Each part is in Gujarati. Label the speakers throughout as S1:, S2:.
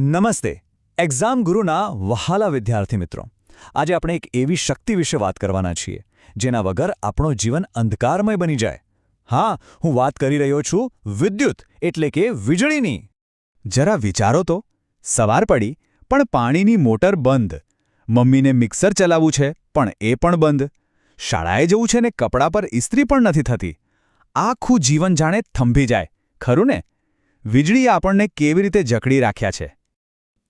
S1: નમસ્તે. એક્ઝામ ગુરુના વહાલા વિદ્યાર્થી મિત્રો. આજે આપણે એક એવી શક્તિ વિશે વાત કરવાના છીએ, જેના વગર આપણો જીવન અંધકારમય બની જાય. હા, હું વાત કરી રહ્યો છું વિદ્યુત, એટલે કે વીજળીની. જરા વિચારો તો. સવાર પડી, પણ પાણીની મોટર બંધ. મમ્મીને મિક્સર ચલાવવું છે, પણ એ પણ બંધ. શાળાએ જવું છે ને કપડાં પર ઇસ્ત્રી પણ નથી થતી. આખું જીવન જાણે થંભી જાય. ખરું ને? વીજળીએ આપણને કેવી રીતે જકડી રાખ્યા છે?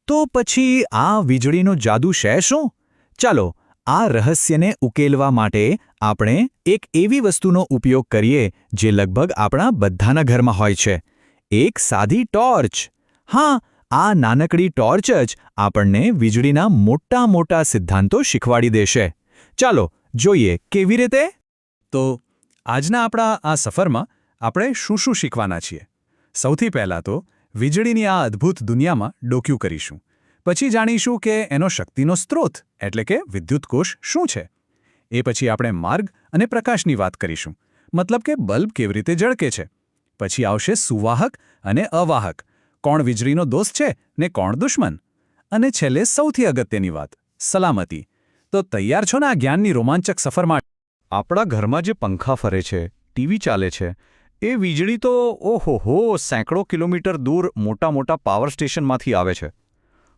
S1: તો પછી આ વીજળીનો જાદુ છે શું? ચાલો, આ રહસ્યને ઉકેલવા માટે આપણે એક એવી વસ્તુનો ઉપયોગ કરીએ જે લગભગ આપણા બધાના ઘરમાં હોય છે. એક સાદી ટોર્ચ. હા, આ નાનકડી ટોર્ચ જ આપણને વીજળીના મોટા મોટા સિદ્ધાંતો શીખવાડી દેશે. ચાલો, જોઈએ કેવી રીતે? તો, આજના આપણા આ સફરમાં આપણે શું શું શીખવાના છીએ? સૌથી પહેલાં તો વીજળીની આ અદ્ભુત દુનિયામાં ડોક્યું કરીશું. પછી જાણીશું કે એનો શક્તિનો સ્ત્રોત, એટલે કે વિદ્યુતકોષ, શું છે? એ પછી આપણે માર્ગ અને પ્રકાશની વાત કરીશું. મતલબ કે બલ્બ કેવી રીતે ઝળકે છે? પછી આવશે સુવાહક અને અવાહક. કોણ વીજળીનો દોસ્ત છે ને કોણ દુશ્મન? અને છેલ્લે સૌથી અગત્યની વાત, સલામતી. તો તૈયાર છો ને આ જ્ઞાનની રોમાંચક સફર માટે? આપણા ઘરમાં જે પંખા ફરે છે, ટીવી ચાલે છે એ વીજળી તો ઓહોહો સેંકડો કિલોમીટર દૂર મોટા મોટા પાવર સ્ટેશનમાંથી આવે છે.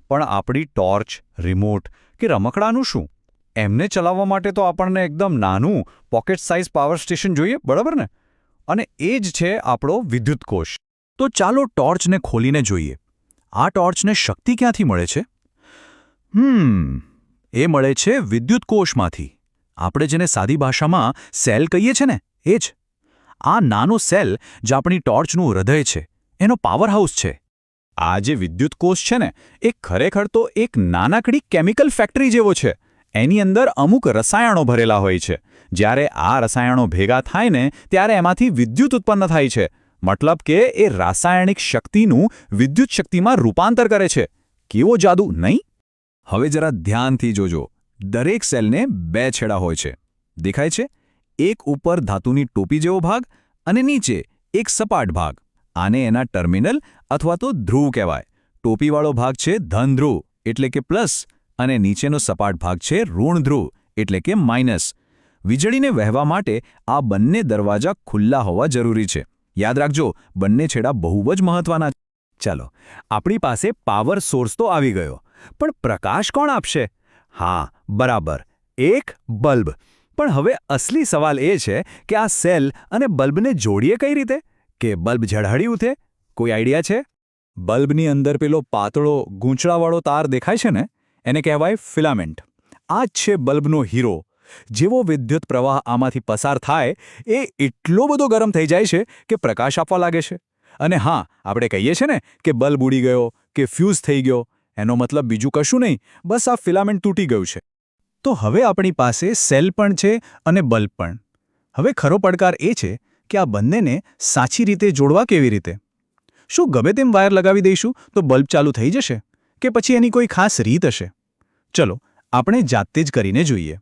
S1: પણ આપણી ટોર્ચ, રિમોટ કે રમકડાનું શું? એમને ચલાવવા માટે તો આપણને એકદમ નાનું પોકેટ સાઇઝ પાવર સ્ટેશન જોઈએ, બરાબર ને? અને એ જ છે આપણો વિદ્યુત કોષ. તો ચાલો ટોર્ચને ખોલીને જોઈએ. આ ટોર્ચને શક્તિ ક્યાંથી મળે છે? હમ, એ મળે છે વિદ્યુત કોષમાંથી. આપણે જેને સાદી ભાષામાં સેલ કહીએ છે ને, એ જ. આ નાનો સેલ જે આપણી ટોર્ચનું હૃદય છે, એનો પાવર હાઉસ છે. આ જે વિદ્યુત કોષ છે ને, એ ખરેખર તો એક નાનકડી કેમિકલ ફેક્ટરી જેવો છે. એની અંદર અમુક રસાયણો ભરેલા હોય છે. જ્યારે આ રસાયણો ભેગા થાય ને, ત્યારે એમાંથી વિદ્યુત ઉત્પન્ન થાય છે. મતલબ કે એ રાસાયણિક શક્તિનું વિદ્યુત શક્તિમાં રૂપાંતર કરે છે. કેવો જાદુ, નહીં? હવે જરા ધ્યાનથી જોજો. દરેક સેલને બે છેડા હોય છે. દેખાય છે? એક ઉપર ધાતુની ટોપી જેવો ભાગ અને નીચે એક સપાટ ભાગ. આને એના ટર્મિનલ અથવા તો ધ્રુવ કહેવાય. ટોપીવાળો ભાગ છે ધન ધ્રુવ એટલે કે પ્લસ, અને નીચેનો સપાટ ભાગ છે ઋણ ધ્રુવ એટલે કે માઇનસ. વીજળીને વહેવા માટે આ બંને દરવાજા ખુલ્લા હોવા જરૂરી છે. યાદ રાખજો, બંને છેડા બહુ જ મહત્વના ચાલો, આપણી પાસે પાવર સોર્સ તો આવી ગયો, પણ પ્રકાશ કોણ આપશે? હા, બરાબર, એક બલ્બ. પણ હવે અસલી સવાલ એ છે કે આ સેલ અને બલ્બને જોડીએ કઈ રીતે? કે બલ્બ ઝળહળી ઉઠે? કોઈ આઈડિયા છે? બલ્બની અંદર પેલો પાતળો, ગૂંચળાવાળો તાર દેખાય છે ને? એને કહેવાય ફિલામેન્ટ. આ જ છે બલ્બનો હીરો. જેવો વિદ્યુત પ્રવાહ આમાંથી પસાર થાય, એ એટલો બધો ગરમ થઈ જાય છે કે પ્રકાશ આપવા લાગે છે. અને હા, આપણે કહીએ છીએ ને કે બલ્બ ઉડી ગયો, કે ફ્યુઝ થઈ ગયો. એનો મતલબ બીજું કશું નહીં, બસ આ ફિલામેન્ટ તૂટી ગયું છે. તો હવે આપણી પાસે સેલ પણ છે અને બલ્બ પણ. હવે ખરો પડકાર એ છે કે આ બંનેને સાચી રીતે જોડવા કેવી રીતે? શું ગમે તેમ વાયર લગાવી દઈશું તો બલ્બ ચાલુ થઈ જશે કે પછી એની કોઈ ખાસ રીત હશે? ચલો, આપણે જાતે જ કરીને જોઈએ.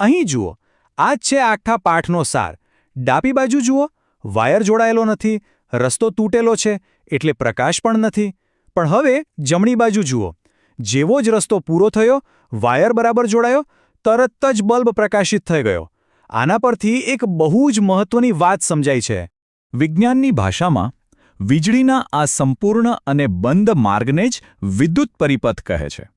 S1: અહીં જુઓ, આ છે આખા પાઠનો સાર. ડાબી બાજુ જુઓ, વાયર જોડાયેલો નથી, રસ્તો તૂટેલો છે, એટલે પ્રકાશ પણ નથી. પણ હવે જમણી બાજુ જુઓ. જેવો જ રસ્તો પૂરો થયો, વાયર બરાબર જોડાયો, તરત જ બલ્બ પ્રકાશિત થઈ ગયો. આના પરથી એક બહુ જ મહત્વની વાત સમજાય છે. વિજ્ઞાનની ભાષામાં, વીજળીના આ સંપૂર્ણ અને બંધ માર્ગને જ વિદ્યુત પરિપથ કહે છે.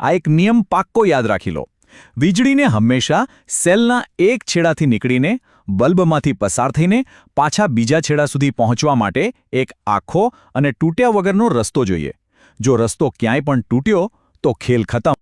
S1: આ એક નિયમ પાક્કો યાદ રાખી લો. વીજળીને હંમેશા સેલના એક છેડાથી નીકળીને, બલ્બમાંથી પસાર થઈને પાછા બીજા છેડા સુધી પહોંચવા માટે એક આખો અને તૂટ્યા વગરનો રસ્તો જોઈએ. જો રસ્તો ક્યાંય પણ તૂટ્યો, તો ખેલ ખતમ.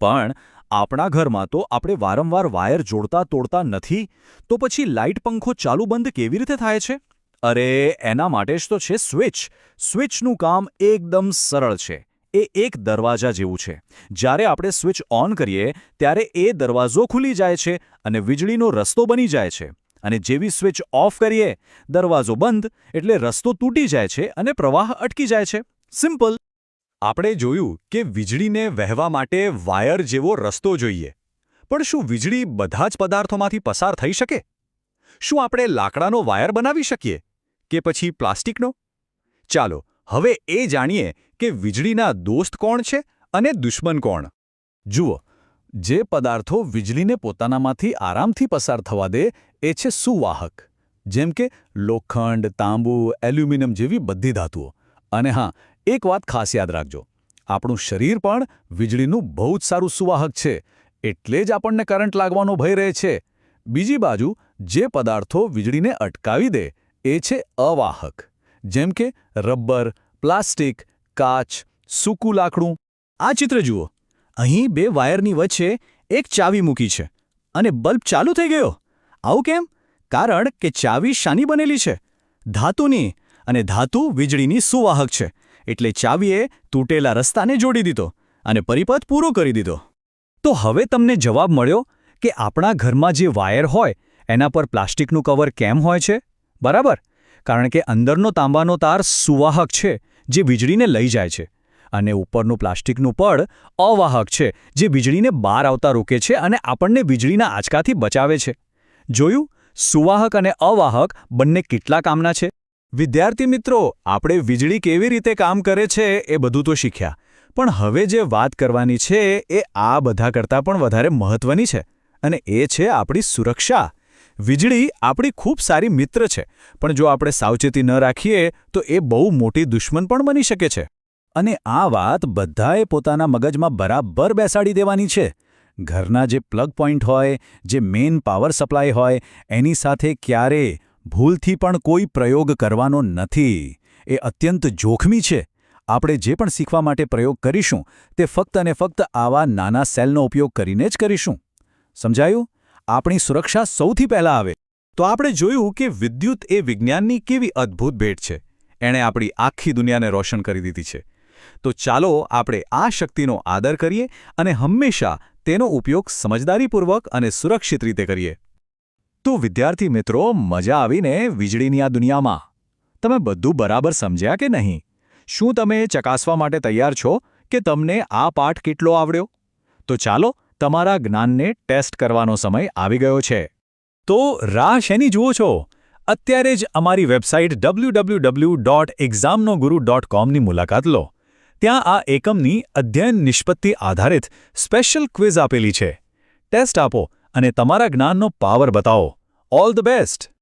S1: પણ આપણા ઘરમાં તો આપણે વારંવાર વાયર જોડતા તોડતા નથી, તો પછી લાઇટ પંખો ચાલુ બંધ કેવી રીતે થાય છે? અરે, એના માટે જ તો છે સ્વિચ. સ્વિચનું કામ એકદમ સરળ છે. એ એક દરવાજા જેવું છે. જ્યારે આપણે સ્વિચ ઓન કરીએ, ત્યારે એ દરવાજો ખુલી જાય છે અને વીજળીનો રસ્તો બની જાય છે. અને જેવી સ્વિચ ઓફ કરીએ, દરવાજો બંધ એટલે રસ્તો તૂટી જાય છે અને પ્રવાહ અટકી જાય છે. સિમ્પલ. આપણે જોયું કે વીજળીને વહેવા માટે વાયર જેવો રસ્તો જોઈએ. પણ શું વીજળી બધા જ પદાર્થોમાંથી પસાર થઈ શકે? શું આપણે લાકડાનો વાયર બનાવી શકીએ? કે પછી પ્લાસ્ટિકનો? ચાલો, હવે એ જાણીએ કે વીજળીના દોસ્ત કોણ છે અને દુશ્મન કોણ. જુઓ, જે પદાર્થો વીજળીને પોતાનામાંથી આરામથી પસાર થવા દે, એ છે સુવાહક. જેમ કે લોખંડ, તાંબુ, એલ્યુમિનિયમ જેવી બધી ધાતુઓ. અને હા એક વાત ખાસ યાદ રાખજો. આપણું શરીર પણ વીજળીનું બહુ જ સારું સુવાહક છે, એટલે જ આપણને કરંટ લાગવાનો ભય રહે છે. બીજી બાજુ, જે પદાર્થો વીજળીને અટકાવી દે, એ છે અવાહક. જેમ કે રબર, પ્લાસ્ટિક, કાચ, સૂકું લાકડું. આ ચિત્ર જુઓ. અહીં બે વાયરની વચ્ચે એક ચાવી મૂકી છે, અને બલ્બ ચાલુ થઈ ગયો. આવું કેમ? કારણ કે ચાવી શાની બનેલી છે. ધાતુની, અને ધાતુ વીજળીની સુવાહક છે. એટલે ચાવીએ તૂટેલા રસ્તાને જોડી દીધો અને પરિપથ પૂરો કરી દીધો. તો હવે તમને જવાબ મળ્યો કે આપણા ઘરમાં જે વાયર હોય, એના પર પ્લાસ્ટિકનું કવર કેમ હોય છે? બરાબર? કારણ કે અંદરનો તાંબાનો તાર સુવાહક છે, જે વીજળીને લઈ જાય છે. અને ઉપરનું પ્લાસ્ટિકનું પડ અવાહક છે, જે વીજળીને બહાર આવતા રોકે છે અને આપણને વીજળીના આંચકાથી બચાવે છે. જોયું? સુવાહક અને અવાહક બંને કેટલા કામના છે? વિદ્યાર્થી મિત્રો, આપણે વીજળી કેવી રીતે કામ કરે છે એ બધું તો શીખ્યા. પણ હવે જે વાત કરવાની છે, એ આ બધા કરતાં પણ વધારે મહત્વની છે. અને એ છે આપણી સુરક્ષા. વીજળી આપણી ખૂબ સારી મિત્ર છે. પણ જો આપણે સાવચેતી ન રાખીએ, તો એ બહુ મોટી દુશ્મન પણ બની શકે છે. અને આ વાત બધાએ પોતાના મગજમાં બરાબર બેસાડી દેવાની છે. ઘરના જે પ્લગ પોઈન્ટ હોય, જે મેઇન પાવર સપ્લાય હોય, એની સાથે ક્યારેય ભૂલથી પણ કોઈ પ્રયોગ કરવાનો નથી. એ અત્યંત જોખમી છે. આપણે જે પણ શીખવા માટે પ્રયોગ કરીશું, તે ફક્ત અને ફક્ત આવા નાના સેલનો ઉપયોગ કરીને જ કરીશું. સમજાયું? આપણી સુરક્ષા સૌથી પહેલાં આવે. તો આપણે જોયું કે વિદ્યુત એ વિજ્ઞાનની કેવી અદ્ભુત ભેટ છે. એણે આપણી આખી દુનિયાને રોશન કરી દીધી છે. તો ચાલો આપણે આ શક્તિનો આદર કરીએ અને હંમેશા તેનો ઉપયોગ સમજદારીપૂર્વક અને સુરક્ષિત રીતે કરીએ. તો વિદ્યાર્થી મિત્રો, મજા આવીને વીજળીની આ દુનિયામાં. તમે બધું બરાબર સમજ્યા કે નહીં? શું તમે ચકાસવા માટે તૈયાર છો કે તમને આ પાઠ કેટલો આવડ્યો? તો ચાલો તમારા જ્ઞાનને ટેસ્ટ કરવાનો સમય આવી ગયો છે. તો રાહ શેની જુઓ છો? અત્યારે જ અમારી વેબસાઇટ ડબલ્યુ કોમની મુલાકાત લો. ત્યાં આ એકમની અધ્યયન નિષ્પત્તિ આધારિત સ્પેશિયલ ક્વિઝ આપેલી છે. ટેસ્ટ આપો. અને તમારા જ્ઞાનનો પાવર બતાવો. All the best